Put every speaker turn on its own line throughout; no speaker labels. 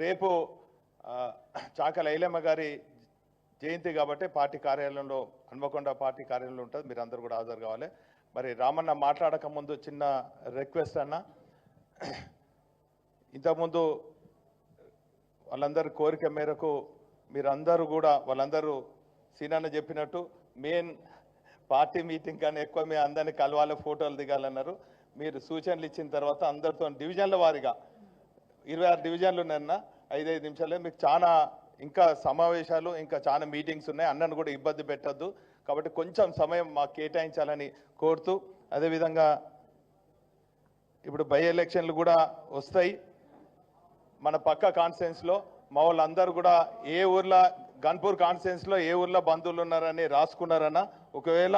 రేపు చాక చాకల ఐలమ్మ గారి జయంతి కాబట్టి పార్టీ కార్యాలయంలో హన్మకొండ పార్టీ కార్యాలయంలో ఉంటుంది. మీరు అందరూ కూడా హాజరు కావాలి. మరి రామన్న మాట్లాడక ముందు చిన్న రిక్వెస్ట్ అన్న. ఇంతకుముందు వాళ్ళందరి కోరిక మేరకు మీరందరూ కూడా వాళ్ళందరూ సీనన్న చెప్పినట్టు మెయిన్ పార్టీ మీటింగ్ కానీ ఎక్కువ మీ అందరినీ కలవాలి ఫోటోలు దిగాలన్నారు. మీరు సూచనలు ఇచ్చిన తర్వాత అందరితో డివిజన్ల వారిగా ఇరవై ఆరు డివిజన్లు నిన్న ఐదైదు నిమిషాలే. మీకు చాలా ఇంకా సమావేశాలు ఇంకా చాలా మీటింగ్స్ ఉన్నాయి. అన్నను కూడా ఇబ్బంది పెట్టద్దు. కాబట్టి కొంచెం సమయం మాకు కేటాయించాలని కోరుతూ అదేవిధంగా ఇప్పుడు బై ఎలక్షన్లు కూడా వస్తాయి. మన పక్క కాన్ఫరెన్స్ మా వాళ్ళందరూ కూడా ఏ ఊర్లో గన్పూర్ కాన్ఫరెన్స్ ఏ ఊర్లో బంధువులు ఉన్నారని రాసుకున్నారన్న ఒకవేళ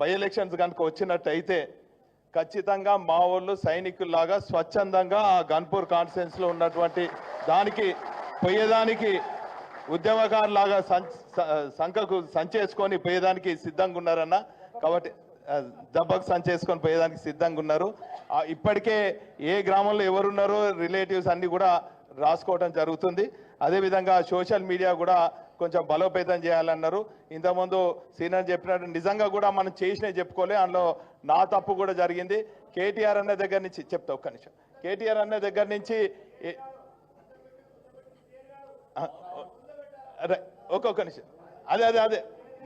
బై ఎలక్షన్స్ కనుక వచ్చినట్టయితే ఖచ్చితంగా మా వాళ్ళు సైనికుల్లాగా స్వచ్ఛందంగా ఆ గన్పూర్ కాన్ఫరెన్స్లో ఉన్నటువంటి దానికి పోయేదానికి ఉద్యమకారులాగా సంఖకు సంచేసుకొని పోయేదానికి సిద్ధంగా ఉన్నారన్న. కాబట్టి దెబ్బకు సంచేసుకొని పోయేదానికి సిద్ధంగా ఉన్నారు. ఇప్పటికే ఏ గ్రామంలో ఎవరున్నారో రిలేటివ్స్ అన్ని కూడా రాసుకోవడం జరుగుతుంది. అదేవిధంగా సోషల్ మీడియా కూడా కొంచెం బలోపేతం చేయాలన్నారు. ఇంతకుముందు సీనియర్ చెప్పినట్టు నిజంగా కూడా మనం చేసినవి చెప్పుకోలే. అందులో నా తప్పు కూడా జరిగింది. కేటీఆర్ అన్న దగ్గర నుంచి చెప్తా ఒక్క నిమిషం. కేటీఆర్ అన్న దగ్గర నుంచి ఒక్కొక్క నిమిషం. అదే అదే అదే.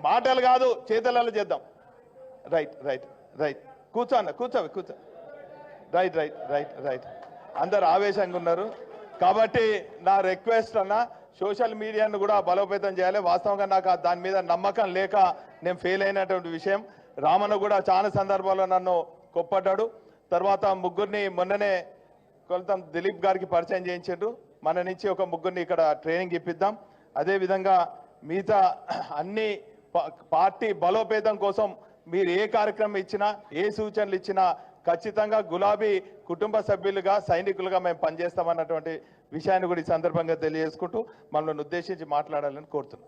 మాటలు కాదు చేతలలో చేద్దాం. Right right right. కూర్చో అన్న కూర్చోవి కూర్చో. Right right right right. అందరు ఆవేశంగా ఉన్నారు. కాబట్టి నా రిక్వెస్ట్ అన్నా సోషల్ మీడియాను కూడా బలోపేతం చేయాలి. వాస్తవంగా నాకు దాని మీద నమ్మకం లేక నేను ఫెయిల్ అయినటువంటి విషయం. రామన్న కూడా చాలా సందర్భాల్లో నన్ను కొప్పడ్డాడు. తర్వాత ముగ్గురిని మొన్ననే కొలతం దిలీప్ గారికి పరిచయం చేయించారు మన నుంచి ఒక ముగ్గురిని ఇక్కడ ట్రైనింగ్ ఇప్పిద్దాం. అదేవిధంగా మిగతా అన్ని పార్టీ బలోపేతం కోసం మీరు ఏ కార్యక్రమం ఇచ్చినా ఏ సూచనలు ఇచ్చినా ఖచ్చితంగా గులాబీ కుటుంబ సభ్యులుగా సైనికులుగా మేము పనిచేస్తామన్నటువంటి విషయాన్ని కూడా ఈ సందర్భంగా తెలియజేసుకుంటూ మనల్ని ఉద్దేశించి మాట్లాడాలని కోరుతున్నాం.